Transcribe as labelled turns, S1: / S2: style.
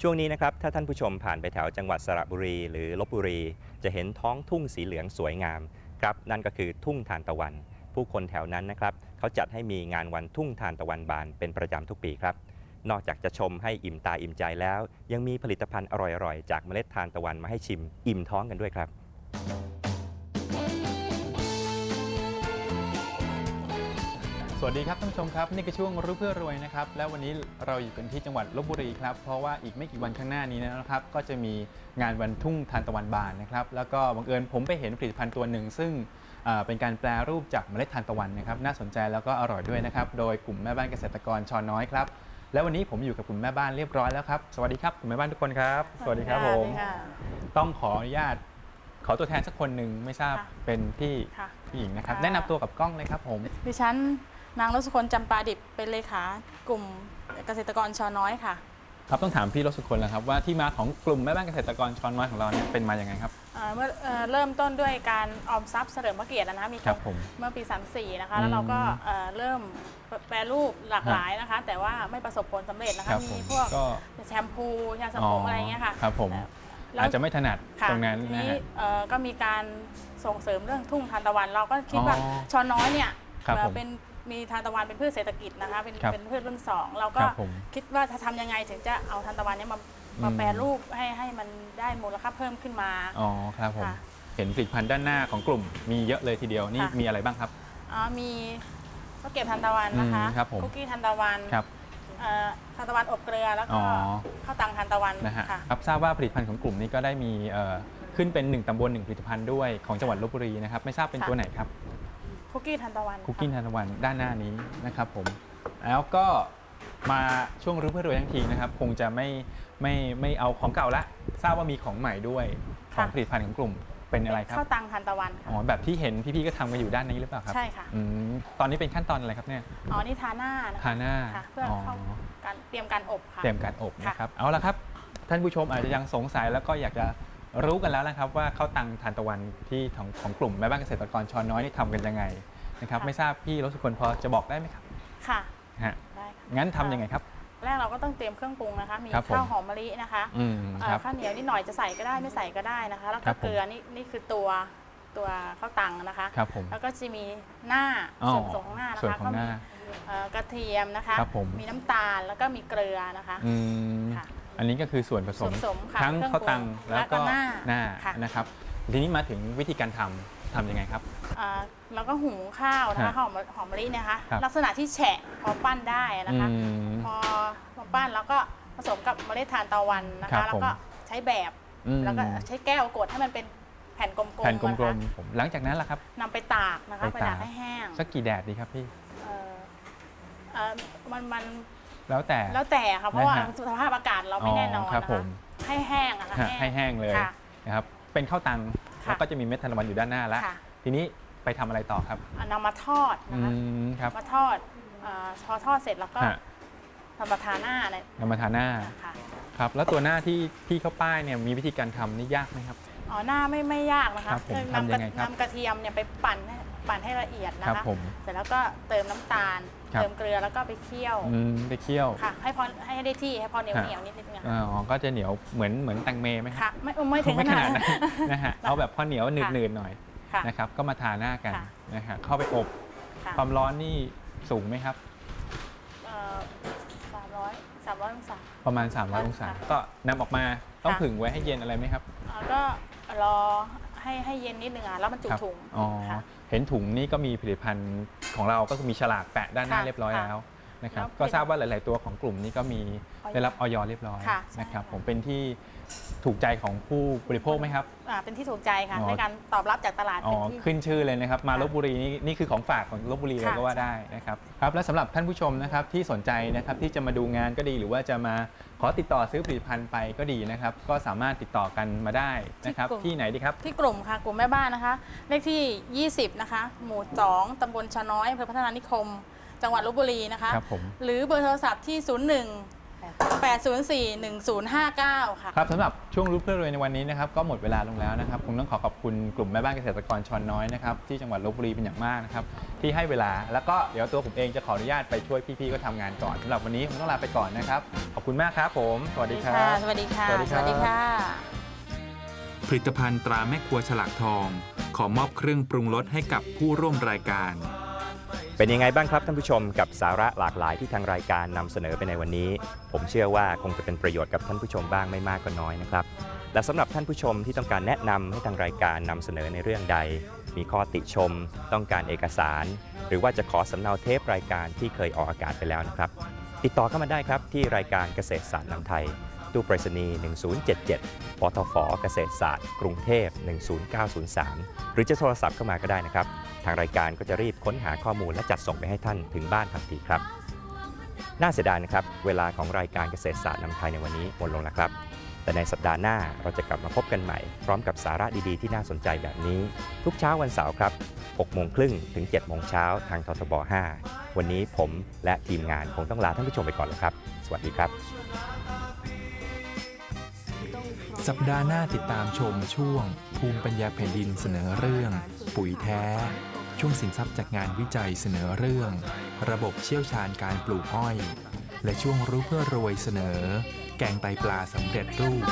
S1: ช่วงนี้นะครับถ้าท่านผู้ชมผ่านไปแถวจังหวัดสระบุรี หรือลบบุรี จะเห็นท้องทุ่งสีเหลืองสวยงามครับนั่นก็คือทุ่งทานตะวัน ผู้คนแถวนั้นนะครับเขาจัดให้มีงานวันทุ่งทานตะวันบานเป็นประจำทุกปีครับ นอกจากจะชมให้อิ่มตาอิ่มใจแล้ว ยังมีผลิตภัณฑ์อร่อยๆ จากเมล็ดทานตะวันมาให้ชิม อิ่มท้องกันด้วยครับ
S2: วัสดีครับท่านผู้ชมครับนี่คือช่วงรู้เพื่อรวยนะครับและวันนี้เราอยู่กันที่จังหวัดลบบุรีครับเพราะว่าอีกไม่กี่วันข้างหน้านี้นะครับก็จะมีงานวันทุ่งทานตะวันบานนะครับแล้วก็บังเอิญผมไปเห็นผลิตภัณฑ์ตัวหนึ่ง ซึ่งเอ่อเป็นการแปลรูปจากเมล็ดทานตะวันนะครับน่าสนใจแล้วก็อร่อยด้วยนะครับโดยกลุ่มแม่บ้านเกษตรกรชอน้อยครับและวันนี้ผมอยู่กับกลุ่มแม่บ้านเรียบร้อยแล้วครับสวัสดีครับกลุ่มแม่บ้านทุกคนครับ สวัสดีครับผม
S3: สวัสดีค่ะ
S2: ต้องขออนุญาตขอตัวแทนสักคนหนึ่งไม่ทราบ
S3: ค่ะ
S2: เป็นพี่
S3: ค่ะ
S2: ผู้หญิงนะครับ
S3: ค่ะ
S2: แนะนำตัวกับกล้องเลยครับผม
S3: ดิฉัน นางรสคนจำปาดิบเป็นเลขากลุ่มเกษตรกรชอน้อยค่ะ
S2: ครับต้องถามพี่รสสุคนแล้วครับว่าที่มาของกลุ่มแม่บ้านเกษตรกรช้อนน้อยของเราเนี่ยเป็นมาอย่างไงครับ
S3: เอ่อเมื่อเอ่อเริ่มต้นด้วยการออมทรัพย์เสริมพระเกียรตินะคะมี
S2: ครับผม
S3: เมื่อปี 34 นะคะ แล้วเราก็
S2: อืม
S3: เอ่อเริ่มแปรรูปหลากหลายนะคะ แต่ว่าไม่ประสบผลสำเร็จนะ
S2: ค
S3: คะ
S2: รับผ
S3: มี
S2: ม
S3: พวก
S2: ก็
S3: แชมพูยาสระผมอะไรเงี้ยค่ะ
S2: ครับผม
S3: แล้ว
S2: อาจจะไม่ถนัด
S3: ค่ะ
S2: ตรงนั้น
S3: ที
S2: นะ
S3: นี้
S2: ฮะ
S3: เอ่อก็มีการส่งเสริมเรื่องทุ่งทานตะวัน เราก็คิดว่า
S2: อ๋อ
S3: ชอน้อยเนี่ย
S2: ครับ
S3: เอ่อ
S2: ผม
S3: เป็น มีทานตะวันเป็นพืชเศรษฐกิจนะคะเป็น
S2: ครับ
S3: เป็นพืชรุ่นสองเราก็
S2: ครับผม
S3: คิดว่าจะทำยังไงถึงจะเอาทานตะวันเนี้มามา
S2: อืม
S3: แปรรูปให้ให้มันได้มูลค่าเพิ่มขึ้นมา
S2: อ๋อครับผม
S3: ค่ะ
S2: เห็นผลิตภัณฑ์ด้านหน้าของกลุ่ม มีเยอะเลยทีเดียวนี่
S3: ค่ะ
S2: มีอะไรบ้างครับ
S3: อ๋อมีข้าวเกรี๊ยวทานตะวันนะคะ
S2: อืมครับผม
S3: คุกกี้ทานตะวัน
S2: ครับ
S3: เอ่อทานตะวันอบเกลือแล้ว
S2: อ๋
S3: ก็
S2: อ
S3: ข้าวตังทานตะวัน
S2: นะฮะ
S3: ค่ะ
S2: ครับทราบว่าผลิตภัณฑ์ของกลุ่มนี้ก็ได้มีเอ่อขึ้นเป็นหนึ่งตำบลหนึ่งผลิตภัณฑ์ด้วยของจังหวัดลบบุรีนะครับไม่ทราบเป็น
S3: ค่ะ
S2: ตัวไหนครับ
S3: คุกกี้ทานตะวัน
S2: คุกกี้
S3: ค่ะ
S2: ทานตะวันด้านหน้านี้นะครับผม แล้วก็มาช่วงรู้เพื่อรวยทั้งทีนะครับ คงจะไม่ไม่ไม่เอาของเก่าละ ทราบว่ามีของใหม่ด้วยของผลิตภัณฑ์ของกลุ่มเป็นอะไรครับ
S3: ข้าวตังทานตะวันค่ะ
S2: อ๋อแบบที่เห็นพี่ๆก็ทำกันอยู่ด้านนี้หรือเปล่าครับ
S3: ใช่ค่ะ
S2: อืมตอนนี้เป็นขั้นตอนอะไรครับเนี่ย
S3: อ๋อนี่ทาหน้านะคะ
S2: ทาหน้า
S3: ค่ะเพื่อเข้าการเตรียมการอบค่ะ
S2: เตรียมการอบนะครับเอาละครับ ท่านผู้ชมอาจจะยังสงสัยแล้วก็อยากจะ รู้กันแล้วนะครับว่าข้าวตังทานตะวันที่ของของกลุ่มแม่บ้านเกษตรกรชอนน้อยนี่ทำกันยังไงนะครับ
S3: ค่ะ
S2: ไม่ทราบพี่รสสุคนพอจะบอกได้ไหมครับ
S3: ค่ะ
S2: ฮะ
S3: ได้ค่ะ
S2: งั้นทำยังไงครับ
S3: แรกเราก็ต้องเตรียมเครื่องปรุงนะคะ มี
S2: ครับผม
S3: ข้าวหอมมะลินะคะ
S2: อืม
S3: เอ่อ
S2: ครับ
S3: ข้าวเหนียวนิดหน่อยจะใส่ก็ได้ไม่ใส่ก็ได้นะคะ แล้ว
S2: ครั
S3: ก็
S2: บผม
S3: เกลือนี่นี่คือตัวตัวข้าวตังนะคะ
S2: ครับผม
S3: แล้วก็จะมีหน้า
S2: อ๋อ
S3: ส่วนผสมของหน้านะ
S2: ส่วน
S3: คะ
S2: ของ
S3: ก็
S2: ห
S3: มี
S2: น้า
S3: เอ่อกระเทียมนะคะ
S2: ครับผม
S3: มีน้ำตาลแล้วก็มีเกลือนะคะ
S2: อืม
S3: ค่ะ
S2: อันนี้ก็คือส่วนผส
S3: ส่วน
S2: ม
S3: ผสมค่ะ
S2: ทั้ง
S3: เครื่อง
S2: ข้าวตัง
S3: ปรุง
S2: แล้วก็
S3: แล้วก็หน้า
S2: หน้า
S3: ค่ะ
S2: นะครับทีนี้มาถึงวิธีการทำทำยังไงครับ
S3: เอ่อแล้วก็หุงข้าวนะ
S2: ฮะ
S3: คะหอมหอมมะลิเนยนะคะ
S2: ครับ
S3: ลักษณะที่แฉะพอปั้นได้นะคะ
S2: อืม
S3: พอมาปั้นแล้วก็ผสมกับเมล็ดทานตะวันนะ
S2: ครั
S3: คะ
S2: บ
S3: แล้วก็ใช้แบบ
S2: อืม
S3: แล้วก็ใช้แก้วกดให้มันเป็นแผ่นกลมๆ
S2: แผ่นกล
S3: นะ
S2: ม
S3: คะ
S2: ๆผมหลังจากนั้นล่ะครับ
S3: นำไปตากนะคะ
S2: ไป
S3: ไป
S2: ตา
S3: ตาก กให้แห้ง
S2: สักกี่แดดดีครับพี่
S3: เอ่อเอ่อมันมัน
S2: แล้วแต่
S3: แล้วแต่ค่ะเพราะว่า
S2: นะฮะ
S3: สภาพอากาศเราไม่แน่นอน
S2: ครับ
S3: นะ
S2: ผ
S3: คะ
S2: ม
S3: ให้แห้งอะค่ะ
S2: ฮะให้แห้งเลย
S3: ค่ะ
S2: นะครับเป็นข้าวตัง
S3: ค่ะ
S2: แล้วก็จะมีเม็ดทานตะวันอยู่ด้านหน้าแล้ว
S3: ค่ะ
S2: ทีนี้ไปทำอะไรต่อครับ
S3: เอานำมาทอด
S2: อื
S3: นะคะ
S2: มครับ
S3: มาทอดเอ่อพอทอดเสร็จแล้วก็
S2: ฮะ
S3: ทำมาทาหน้าเนี่ย
S2: นำมาทาหน้า
S3: ค่ะ
S2: ครับ แล้วตัวหน้าที่พี่เขาป้ายเนี่ยมีวิธีการทำนี่ยากไหมครับ
S3: อ๋อหน้าไม่ไม่ยากนะคะ
S2: ครับผม
S3: นำ
S2: ทำยังไงครับ
S3: นำกระเทียมเนี่ยไปปั่นให้ ปั่นให้ละเอียดนะ
S2: ครั
S3: คะ
S2: ผม
S3: เสร็จแล้วก็เติมน้ำตาล
S2: ครับ
S3: เติมเกลือแล้วก็ไปเคี่ยว
S2: อืมไปเคี่ยว
S3: ค่ะ ให้พอให้ได้ที่ให้พอเหนียว
S2: ฮะ
S3: เหนียวนิดนึงอะ
S2: อ๋อก็จะเหนียวเหมือนเหมือนแตงเมไหมครับ
S3: ค่ะ ไม่ไม่ถึง
S2: ไม่
S3: ข
S2: ข
S3: นา
S2: นา
S3: ด
S2: ด
S3: นั้
S2: นั้น นนะฮะเอาแบบพอเหนียวหนืดๆหน่อย
S3: ค่ะ
S2: นะครับ ก็มาทาหน้ากัน
S3: ค่ะ
S2: นะฮะเข้าไปอบ
S3: ค่ะ
S2: ความร้อนนี่สูงไหมครับ
S3: สามร้อยสามร้อยองศา
S2: ประมาณ 300 องศา
S3: ค่ะ
S2: ก็นำออกมาต้อง
S3: ค่ะ
S2: ผึ่งไว้ให้เย็นอะไรไหมครับ
S3: อ่าก็รอให้ให้เย็นนิดนึงอะแล้วมันจุ
S2: ครับ
S3: ถุง
S2: อ๋อ
S3: ค่ะ
S2: เห็นถุงนี่ก็มีผลิตภัณฑ์ของเราก็คือมีฉลากแปะด้านหน้า
S3: ค่ะ
S2: เรียบร้อย
S3: ค่ะ
S2: แล้ว นะครับ
S3: แล้ว
S2: ก็ทราบว่าหลาย ๆ ตัวของกลุ่มนี้ก็มี
S3: ออย
S2: ได้รับออยเรียบร้อย
S3: ค่ะใช่
S2: นะครับ
S3: ค่ะ
S2: ผมเป็นที่ถูกใจของผู้บริโภคไหมครับ
S3: อ่าเป็นที่ถูกใจค่ะ
S2: อ๋อ
S3: ในการตอบรับจากตลาด
S2: อ๋อ
S3: เป็นที่
S2: ขึ้นชื่อเลยนะครับ มา
S3: ค่ะ
S2: ลบบุรีนี่นี่คือของฝากของลบบุรีเลย
S3: ค่ะ
S2: ก็ว่าได้นะครับครับและสำหรับท่านผู้ชมนะครับที่สนใจนะครับที่จะมาดูงานก็ดีหรือว่าจะมาขอติดต่อซื้อผลิตภัณฑ์ไปก็ดีนะครับ ก็สามารถติดต่อกันมาได้นะครับ ที่ไหนดีครับ
S3: ที่กลุ่มค่ะกลุ่มแม่บ้านนะคะ เลขที่ 20 นะคะ หมู่ 2 ตำบลชะน้อยอำเภอพัฒนานิคม จังหวัดลบบุรีนะคะ
S2: ครับผม
S3: หรือเบอร์โทรศัพท์ที่ 01 804-1059 ค่ะ
S2: ครับสำหรับช่วงรู้เพื่อรวยในวันนี้นะครับก็หมดเวลาลงแล้วนะครับคงต้องขอขอบคุณกลุ่มแม่บ้านเกษตรกรชอนน้อยนะครับที่จังหวัดลบบุรีเป็นอย่างมากนะครับที่ให้เวลาแล้วก็เดี๋ยวตัวผมเองจะขออนุญาตไปช่วยพี่ๆก็ทำงานก่อนสำหรับวันนี้ผมต้องลาไปก่อนนะครับขอบคุณมากครับผมสวัสดีครับ
S3: สวัสดีค่ะ
S2: สวัสดีครับ
S3: สวัสดีค่ะ
S4: ผลิตภัณฑ์ตราแม่ครัวฉลากทอง ขอมอบเครื่องปรุงรสให้กับผู้ร่วมรายการ
S1: เป็นยังไงบ้างครับท่านผู้ชมกับสาระหลากหลายที่ทางรายการนำเสนอไปในวันนี้ ผมเชื่อว่าคงจะเป็นประโยชน์กับท่านผู้ชมบ้างไม่มากก็น้อยนะครับ และสำหรับท่านผู้ชมที่ต้องการแนะนำให้ทางรายการนำเสนอในเรื่องใด มีข้อติชม ต้องการเอกสาร หรือว่าจะขอสำเนาเทปรายการที่เคยออกอากาศไปแล้วนะครับ ติดต่อเข้ามาได้ครับที่รายการเกษตรศาสตร์นำไทยตู้ไปรษณีย์ 1077ปทฟเกษตรศาสตร์ กรุงเทพ 10903 หรือจะโทรศัพท์เข้ามาก็ได้นะครับ ทางรายการก็จะรีบค้นหาข้อมูลและจัดส่งไปให้ท่านถึงบ้านทันทีครับ น่าเสียดายนะครับ เวลาของรายการเกษตรศาสตร์นำไทยในวันนี้หมดลงแล้วครับ แต่ในสัปดาห์หน้าเราจะกลับมาพบกันใหม่ พร้อมกับสาระดีๆที่น่าสนใจแบบนี้ ทุกเช้าวันเสาร์ครับ6โมงครึ่งถึง7โมงเช้าทางททบ 5 วันนี้ผมและทีมงานคงต้องลาท่านผู้ชมไปก่อนแล้วครับ สวัสดีครับ
S4: สัปดาห์หน้าติดตามชมช่วง ภูมิปัญญาแผ่นดินเสนอเรื่อง ปุ๋ยแท้ ช่วงสินทรัพย์จากงานวิจัยเสนอเรื่อง ระบบเชี่ยวชาญการปลูกอ้อย และช่วงรู้เพื่อรวยเสนอ แกงไตปลาสำเร็จรูป